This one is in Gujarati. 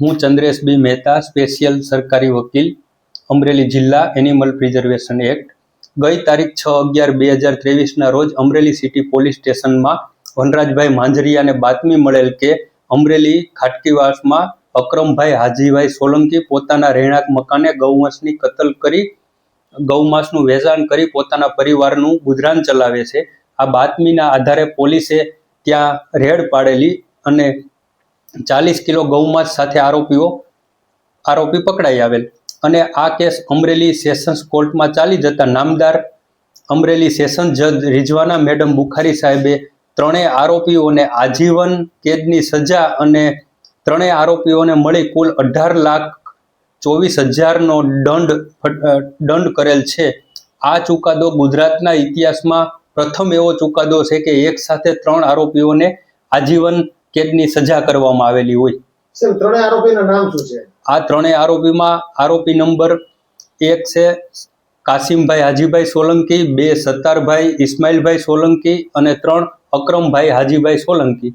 હું ચંદ્રેશ બી મહેતા, સ્પેશિયલ સરકારી વકીલ, અમરેલી જિલ્લા એનિમલ પ્રિઝર્વેશન એક્ટ. ગઈ તારીખ છ અગિયાર બે હજાર ત્રેવીસના રોજ અમરેલી સિટી પોલીસ સ્ટેશનમાં વનરાજભાઈ માંજરિયાને બાતમી મળેલ કે અમરેલી ખાટકીવાસમાં અક્રમભાઈ હાજીભાઈ સોલંકી પોતાના રહેણાંક મકાને ગૌવંશની કતલ કરી, ગૌમાંસનું વેચાણ કરી પોતાના પરિવારનું ગુજરાન ચલાવે છે. આ બાતમીના આધારે પોલીસે ત્યાં રેડ પાડેલી અને ચાલીસ કિલો ગૌમાંસ સાથે આરોપીઓ, આરોપી પકડાઈ આવેલ. અને આ કેસ અમરેલી સેશન્સ કોર્ટમાં ચાલી જતા નામદાર અમરેલી સેશન જજ રિઝવાના મેડમ બુખારી સાહેબે ત્રણેય આરોપીઓને આજીવન કેદની સજા અને ત્રણેય આરોપીઓને મળી કુલ અઢાર લાખ ચોવીસ હજારનો દંડ દંડ કરેલ છે. આ ચુકાદો ગુજરાતના ઇતિહાસમાં પ્રથમ એવો ચુકાદો છે કે એક સાથે ત્રણ આરોપીઓને આજીવન કેદની સજા કરવામાં આવેલી હોય. ત્રણેય આરોપીના નામ શું છે? આ ત્રણેય આરોપીમાં આરોપી નંબર એક છે કાસિમભાઈ હાજીભાઈ સોલંકી બે સત્તારભાઈ ઇસ્માઇલભાઈ સોલંકી અને ત્રણ અક્રમભાઈ હાજીભાઈ સોલંકી.